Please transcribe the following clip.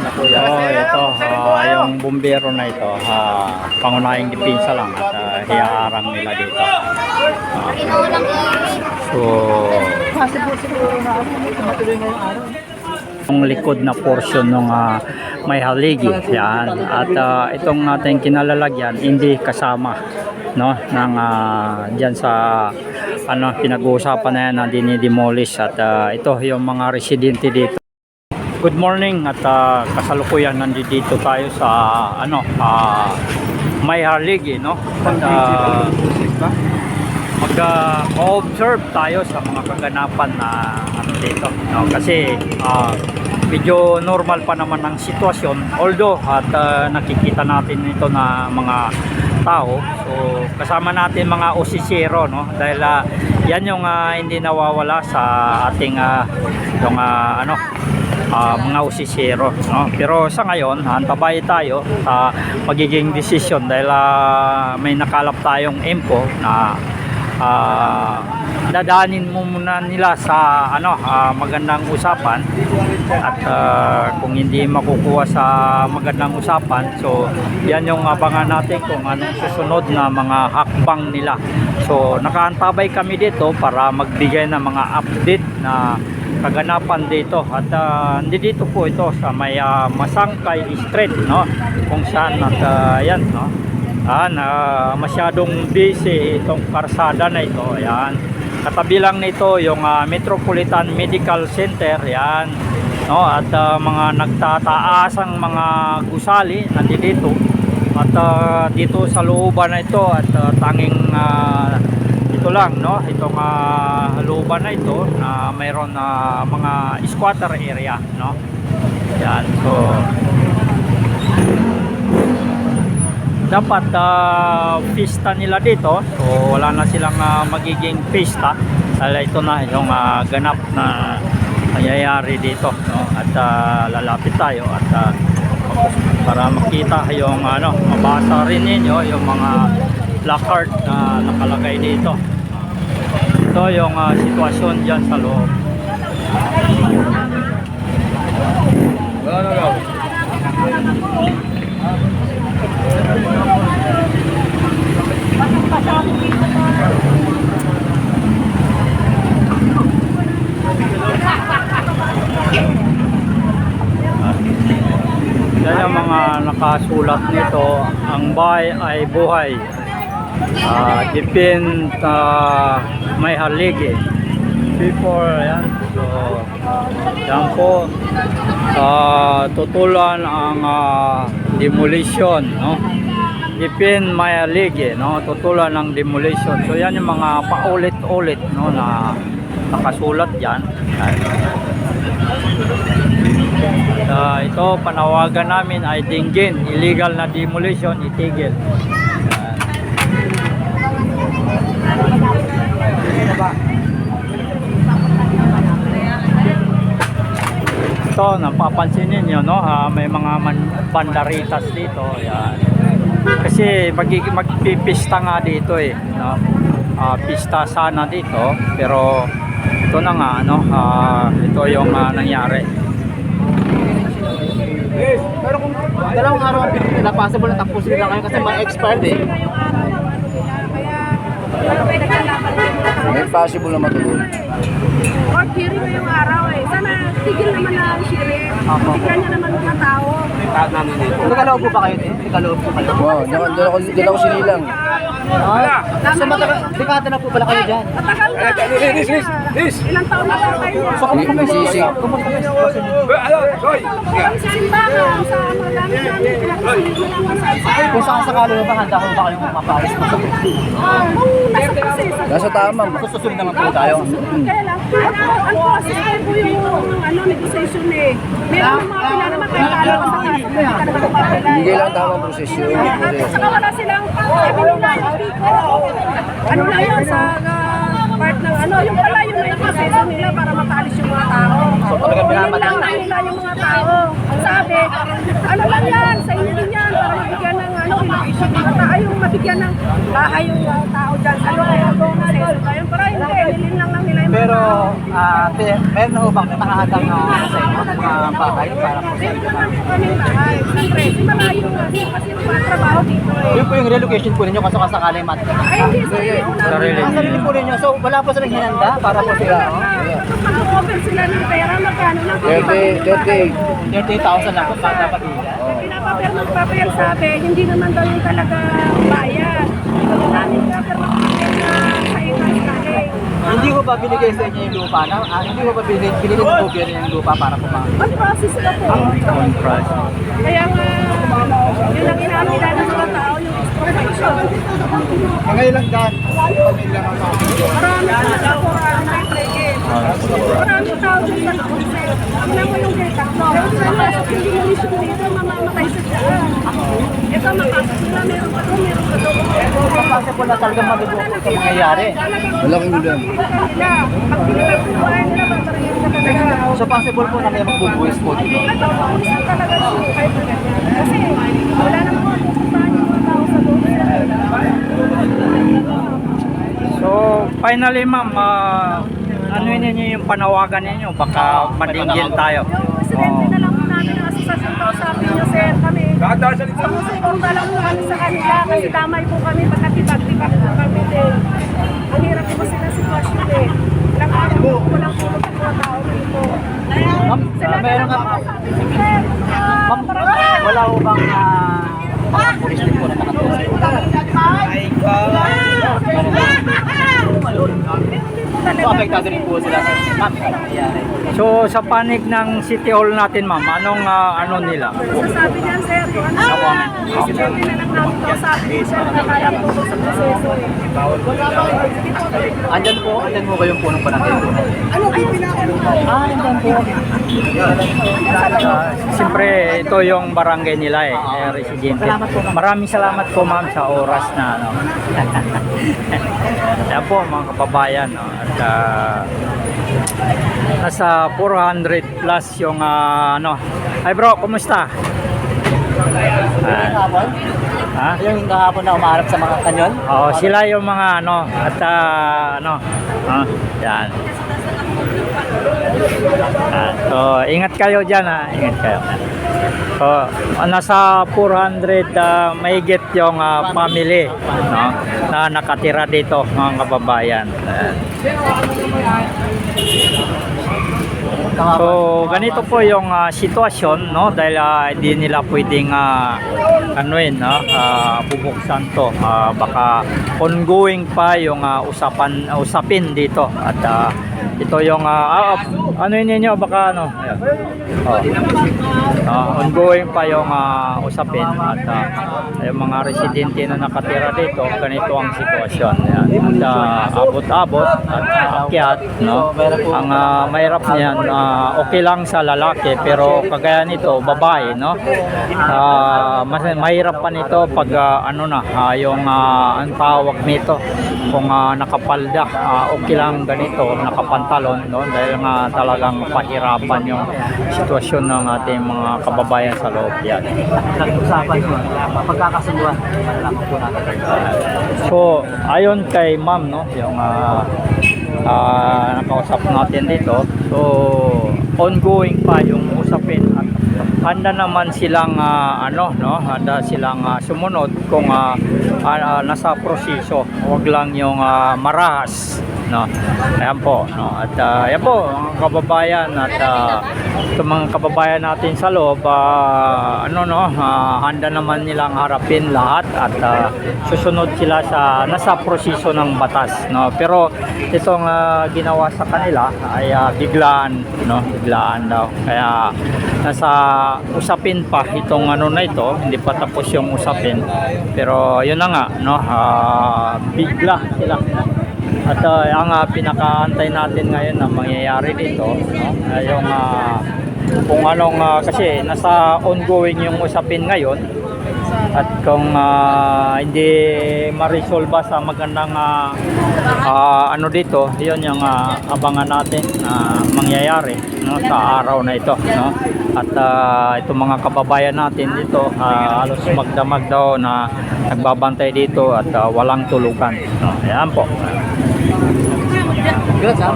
Oh, ito, ah, yung bumbero na ito, ah, pangunahing depensa lang at ah, hiyaarang nila dito. Ah, so, Kasi po siguro na ako, matuloy na yung araw. yung likod na portion ng may haligi yan. At ah, itong ating kinalalagyan hindi kasama no ng ah, diyan sa ano pinag-uusapan na yan na dinidemolish. At ah, ito yung mga residente dito Good morning at ah, kasalukuyan nandito tayo sa ano ah, may haligi no? At ah, mag-observe tayo sa mga kaganapan na ano dito no? Kasi ah, medyo normal pa naman ang sitwasyon although at ah, nakikita natin ito na mga tao. So kasama natin mga osisero no? Dahil ah, yan yung ah, hindi nawawala sa ating ah, yung ah, ano ah, mga usisero no? pero sa ngayon antabay tayo sa magiging desisyon dahil ah, may nakalap tayong info na ah, dadaanin mo muna nila sa ano ah, magandang usapan at ah, kung hindi makukuha sa magandang usapan so yan yung abangan natin kung anong susunod na mga hakbang nila so nakaantabay kami dito para magbigay ng mga update na kaganapan dito at uh, dito po ito sa may ah, Masangkay Street no kung saan at ah, yan no Ah, na masyadong busy itong karsada na ito. Ayan. Katabi lang nito yung ah, Metropolitan Medical Center. Ayan. No, at ah, mga nagtataasang mga gusali nandito. At ah, dito sa looban na ito at ah, tanging ah, lang no? Itong uh, looban na ito na mayroon na mga squatter area no? Yan so dapat ah, pista nila dito. So wala na silang ah, magiging pista. Dahil ito na yung ah, ganap na nangyayari dito no? at ah, lalapit tayo at ah, para makita yung ano mabasa rin ninyo yung mga placard na nakalagay dito ito yung ah, sitwasyon dyan sa loob Yan yung mga nakasulat nito. Ang bahay ay buhay. Ah, depend ah, may haligi. Before, yan. So, yan po. Ah, tutulan ang ah, demolition, no? Depend may haligi, no? Tutulan ng demolition. So, yan yung mga paulit-ulit, no? Na nakasulat yan. Ah, ito panawagan namin ay dinggin illegal na demolition itigil ito napapansin ninyo no ah, may mga man- bandaritas dito yan kasi magig- magpipista nga dito eh no Ah, pista sana dito pero ito na nga ano ah, ito yung ah, nangyari Pero kung dalawang araw ang pinili nila, possible na tapusin nila ngayon kasi may expired eh. May possible na matuloy. Or hearing ngayong araw eh. Sana tigil naman na ang hearing. Tignan niya naman mga tao. Nakaloob po ba kayo din? Nakaloob po kayo? Wow, dyan ako, dyan ako sinilang. Ah, so matagal, dekada na po pala kayo dyan. Matagal na. Ilang taon na lang kayo. So kumusta May sisig. kumusta yung sitwasyon niyo? Ang simbahan sa mga gamit namin. pinakasimulan sa isa. Kung saan sakali mo ba, handa ko ba kayong mapaalis mo? Ah, Kung nasa tama. Susunod naman po tayo. Kaya lang, ano, ang process ay po yung ano, negotiation eh. Meron mga pinanaman kayo lalo sa kaso. Hindi ka naman mapapilay. Hindi lang tamang prosesyon. At saka wala silang, sabi nila yung pico, ano na yun, sa ah, part ng ano, yung pala yung may proseso nila para mataalis yung mga tao. So, minamadali. lang na yung mga tao. Sabi, ano lang yan, sa inyo din yan, para mabigyan ng ano, relocation. mata yung mabigyan ng bahay yung uh, tao dyan sa loob. Proseso pa yun. Pero hindi, nilin lang lang nila yung Pero, ah, meron na ho bang nakahandang ah, sa inyo mga bahay para po sa Meron inyo? kaming bahay. Siyempre, si malayo nga. Kasi magpatrabaho dito eh. Yun po yung relocation po ninyo kasi kasakaling mat. Ay, hindi, sarili. Sarili. Ah, po ninyo. So, wala po silang hinanda para po sila. oh. Kapag maka-offer sila ng pera, magkano lang? 30, 30. 30,000 lang po para dapat bigyan. Magpapel sabi, hindi naman daw yung talaga bayad. Daming papel magpapel na sa galing. Hindi ko ba binigay sa inyo yung lupa na? Ah, hindi ko ba binigay, binigay ng gobyerno yung lupa para po mga On process na po. On price. Kaya nga, yun ang inamin nila ng mga tao, yung expropriation. Ngayon lang dyan. Marami na sa Quran, may play Maraming tao sa consent. Tingnan mo yung. Pero sa mga hindi mo mission dito, mamamatay sa. Ito, makasok nila, meron ka doon, meron ka doon. Kasi po na talagang mabibuko ito mangyayari. Malaking ulan. So possible po na may magbubuwis po dito. Ito, paulisan talaga siya kahit ganyan. Kasi wala namang mapupuntahan yung mga tao sa. So, finally ma'am, uh, ano ninyo yung panawagan ninyo? Baka madinggil tayo. Yung presidente na lang po ko sa niyo, sir, kami. Sumusuporta lang po kami sa kanila kasi damay po kami, pagkatibag-tibag po kami din. Ang hirap po kasi ng sitwasyon eh. Araw po, walang tulog sa mga tao dito. Ma'am, ah, meron nga lang po ko, sir, ah, Ma'am, wala ko bang ah, mga pulis din po na nakatulong? So apektado rin po sila sa ma'am. So, sa panig ng City Hall natin ma'am, anong ah, ano nila? Sasabi niyan, sir, yung ano, presidente na lang namin sabi sir, po sa proseso eh. Andyan po, andyan po kayong punong barangay po. Ano kayo pinakaano? Ah, andyan po. Ah, Siyempre, ito yung barangay nila eh, eh residente. Salamat po, ma'am. Maraming salamat po ma'am sa oras na ano. Yan po mga kababayan. No? Ah, nasa 400 plus yung ah, ano. Ay bro, kumusta? Ha? Yung kahapon na umaharap sa mga kanyon? Oh, sila yung mga ano at ah, ano. Ah, yan. Ah, so, ingat kayo diyan ha. Ingat kayo. So, nasa 400 uh, mahigit yung ah, family no, na nakatira dito mga kababayan. Ayan. So, ganito po yung ah, sitwasyon, no? Dahil ah, hindi nila pwedeng uh, anuin, no? ah, bubuksan to. Ah, baka ongoing pa yung ah, usapan usapin dito. At ah, ito yung ah, ah, ano yun ninyo baka ano? Ayan. Oh. Ah, ongoing pa yung ah, usapin at ah, yung mga residente na nakatira dito, ganito ang sitwasyon. Ayan. At ah, abot-abot at ah, akyat, no? Ang ah, mahirap niyan, ah, okay lang sa lalaki pero kagaya nito, babae, no? Ah, mas mahirap pa nito pag ah, ano na, ah, yung ah, ang tawag nito, kung ah, nakapalda, ah, okay lang ganito, nakapantalon, no? Dahil nga talagang pahirapan yung sitwasyon ng ating mga kababayan sa loob yan. Nag-usapan po. Pagkakasunduan. Malaman po natin. So, ayon kay ma'am, no, yung ah ah, nakausap natin dito, so, ongoing pa yung usapin at handa naman silang ah, ano, no, handa silang ah, sumunod kung ah, ah, nasa proseso, wag lang yung ah, marahas, no. Ayan po, no. At ah, ayan po, mga kababayan at ah, sa mga kababayan natin sa loob, ah, ano no, ah, handa naman nilang harapin lahat at ah, susunod sila sa nasa proseso ng batas, no. Pero itong ah, ginawa sa kanila ay ah, biglaan, no, biglaan daw. Kaya nasa usapin pa itong ano na ito, hindi pa tapos yung usapin. Pero yun na nga, no, ah, bigla sila. At uh, ang uh, pinakaantay natin ngayon na mangyayari dito, no, ay yung ah, kung anong ah, kasi nasa ongoing yung usapin ngayon at kung ah, hindi ma-resolve sa magandang ah, ah, ano dito, yun yung ah, abangan natin na mangyayari. No? sa araw na ito. No? At ah, itong mga kababayan natin dito, ah, halos magdamag daw na nagbabantay dito at ah, walang tulugan. No? Ayan po. Good, ha?